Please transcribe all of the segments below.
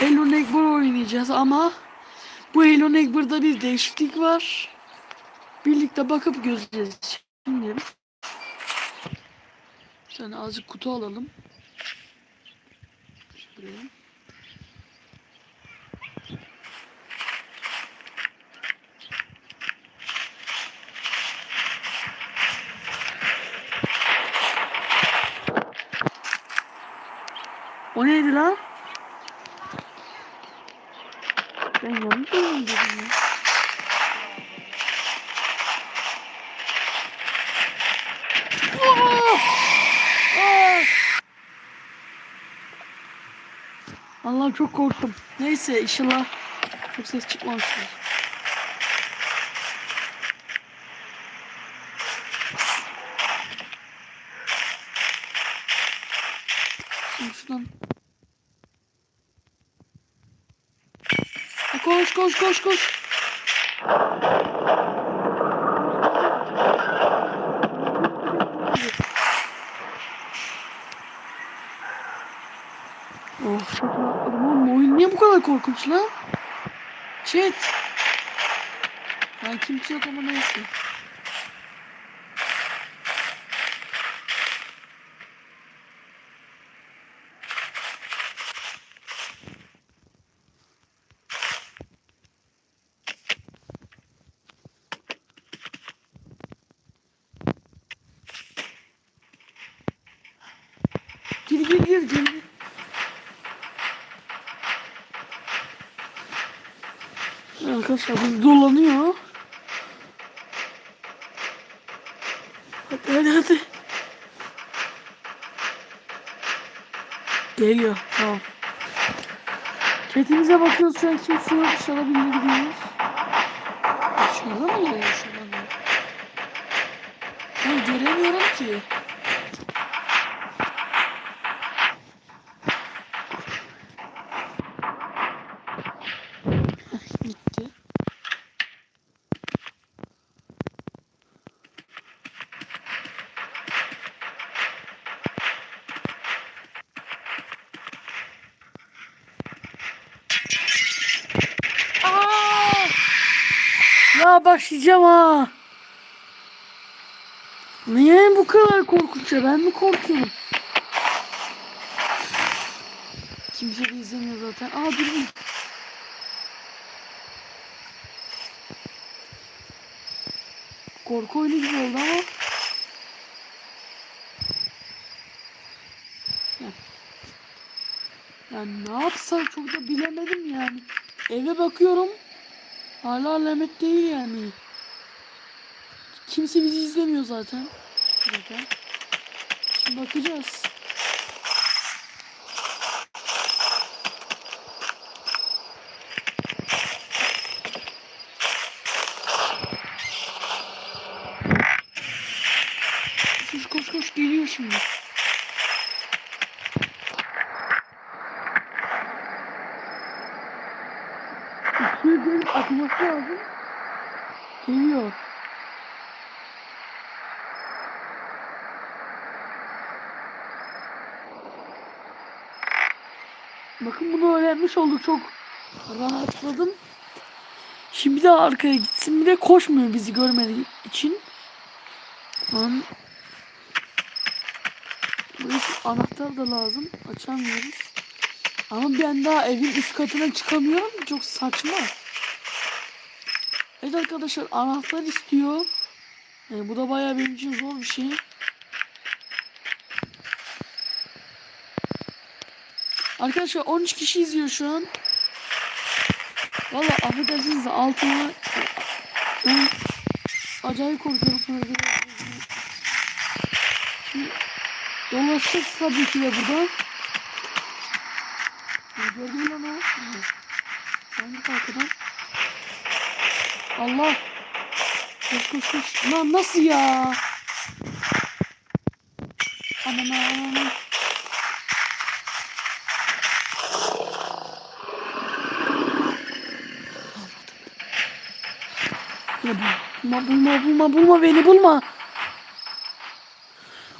Hello Neighbor oynayacağız ama bu Hello Neighbor'da bir değişiklik var. Birlikte bakıp göreceğiz. Şimdi tane azıcık kutu alalım. Şöyle. O neydi lan? Ben yanlış mı dedim ya? Ah! Ah! Allah'ım çok korktum. Neyse inşallah çok ses çıkmamıştır. Şimdi şuradan Ha, Koş koş koş koş. Of çok rahatladım oğlum. Bu kadar korkunç lan? Chat. Ben kimse yok ama neyse. Gir gir gir gir. Arkadaşlar bu dolanıyor. Hadi hadi hadi. Geliyor tamam. Ketimize bakıyoruz şu an kimse yok dışarı bindi gidiyoruz. Mı oluyor dışarıda mı? Ben göremiyorum ki. Ya başlayacağım ha. Niye bu kadar korkunç ya? Ben mi korkuyorum? Kimse de izlemiyor zaten. Aa dur bir. Korku oyunu gibi oldu ama. Ya. Ya ne yapsak çok da bilemedim yani. Eve bakıyorum. Hala alamet değil yani. Kimse bizi izlemiyor zaten. Şimdi bakacağız. Koş koş koş geliyor şimdi. İkiye gelip atması lazım. Geliyor. Bakın bunu öğrenmiş olduk çok rahatladım. Şimdi daha arkaya gitsin bir de koşmuyor bizi görmediği için. Lan Burası anahtar da lazım. Açamıyoruz. Ama ben daha evin üst katına çıkamıyorum. Çok saçma. Evet arkadaşlar anahtar istiyor. Yani bu da bayağı benim için zor bir şey. Arkadaşlar 13 kişi izliyor şu an. Valla affedersiniz de altıma ben acayip korkuyorum. Dolaşacağız tabii ki de burada. Gördün mü lan o? Hangi arkadan? Allah! Koş koş koş. Lan nasıl ya? Aman aman. Ya bulma bulma bulma bulma beni bulma.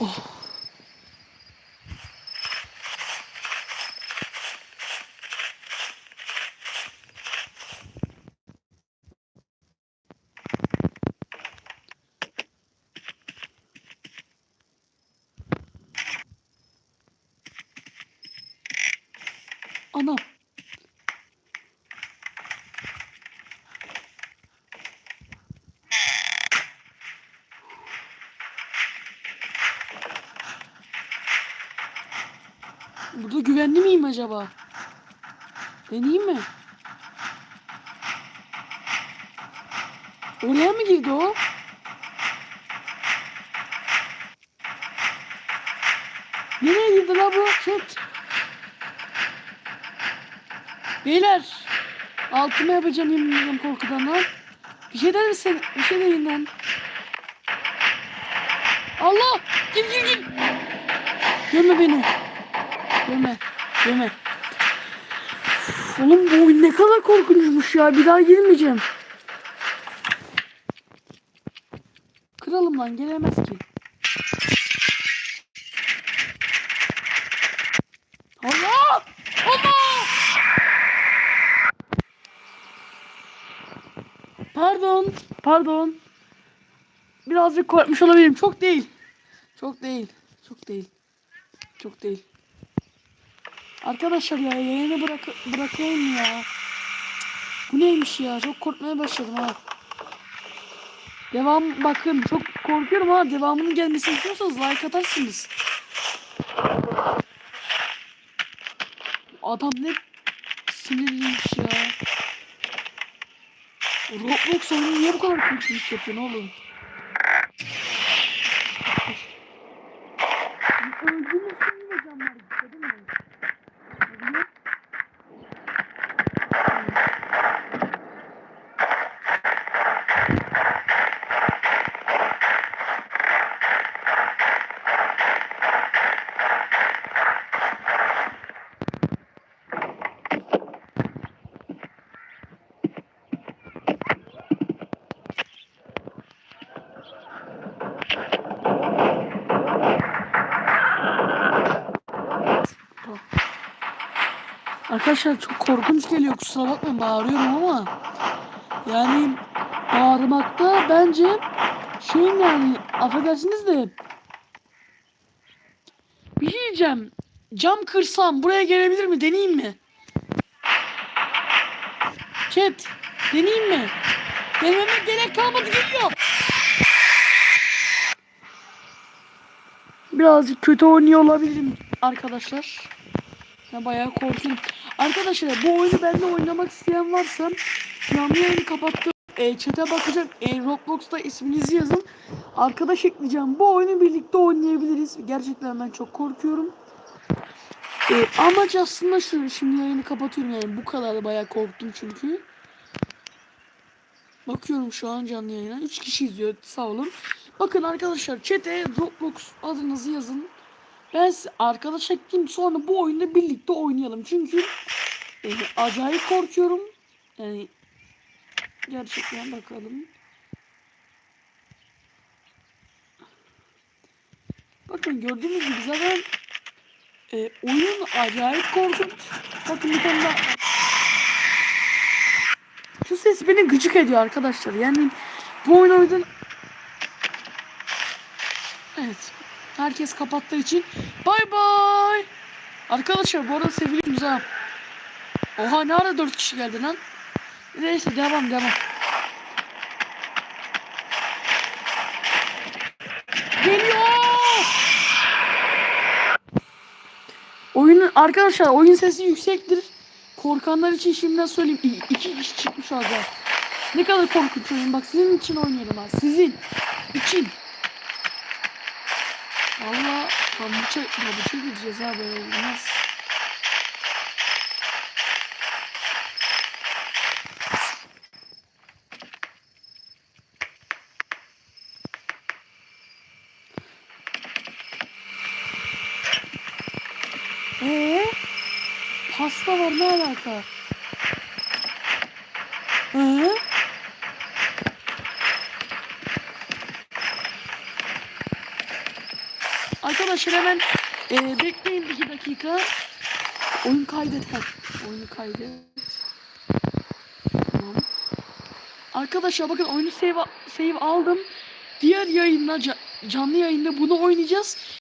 Oh. Burada güvenli miyim acaba? Deneyeyim mi? Oraya mı girdi o? Nereye girdi la bu? Şut. Beyler. Altıma yapacağım yemin ederim korkudan lan. Bir şey der misin? Bir şey deyin lan. Allah! Gir gir gir. Gömme beni. Gömme. Üf, Oğlum bu oyun ne kadar korkunçmuş ya. Bir daha girmeyeceğim. Kralım lan gelemez ki. Allah! Allah! Pardon. Pardon. Birazcık korkmuş olabilirim. Çok değil. Çok değil. Çok değil. Çok değil. Arkadaşlar ya yayını bırak bırakayım ya. Bu neymiş ya? Çok korkmaya başladım ha. Devam bakın çok korkuyorum ha. Devamının gelmesini istiyorsanız like atarsınız. Adam ne sinirliymiş ya. Roblox oyunu niye bu kadar korkunç yapıyor oğlum? Öldüğümüz gün yine canlar gitti değil mi? Arkadaşlar çok korkunç geliyor kusura bakmayın bağırıyorum ama yani bağırmakta bence şeyim yani affedersiniz de bir şey diyeceğim cam kırsam buraya gelebilir mi deneyeyim mi? Chat deneyeyim mi? Denememe gerek kalmadı geliyor. Birazcık kötü oynuyor olabilirim arkadaşlar. Ben bayağı korkuyorum. Arkadaşlar bu oyunu benimle oynamak isteyen varsa canlı yayını kapattım. E, chat'e bakacak. E, Roblox'ta isminizi yazın. Arkadaş ekleyeceğim. Bu oyunu birlikte oynayabiliriz. Gerçekten ben çok korkuyorum. E, amaç aslında şu. Şimdi yayını kapatıyorum yani. Bu kadar da bayağı korktum çünkü. Bakıyorum şu an canlı yayına. 3 kişi izliyor. Sağ olun. Bakın arkadaşlar chat'e Roblox adınızı yazın. Ben size arkadaş ekleyeyim sonra bu oyunu birlikte oynayalım. Çünkü e, acayip korkuyorum. Yani gerçekten bakalım. Bakın gördüğünüz gibi zaten e, oyun acayip korkunç. Bakın bir tane daha. Şu ses beni gıcık ediyor arkadaşlar. Yani bu oyun o yüzden Evet. Herkes kapattığı için bay bay. Arkadaşlar bu arada sevgilimiz ha. Oha ne ara 4 kişi geldi lan. Neyse devam devam. Geliyor. Oyunun arkadaşlar oyun sesi yüksektir. Korkanlar için şimdiden söyleyeyim. İ- iki kişi çıkmış orada. Ne kadar korkunç oyun. Bak sizin için oynuyorum ha. Sizin için. Valla pabuça, pabuça gideceğiz ha böyle olmaz. Ee, pasta var ne alaka? Ee? Arkadaşlar hemen e, bekleyin iki dakika. Oyun kaydet. Oyunu kaydet. Tamam. Arkadaşlar bakın oyunu save, save aldım. Diğer yayında ca- canlı yayında bunu oynayacağız.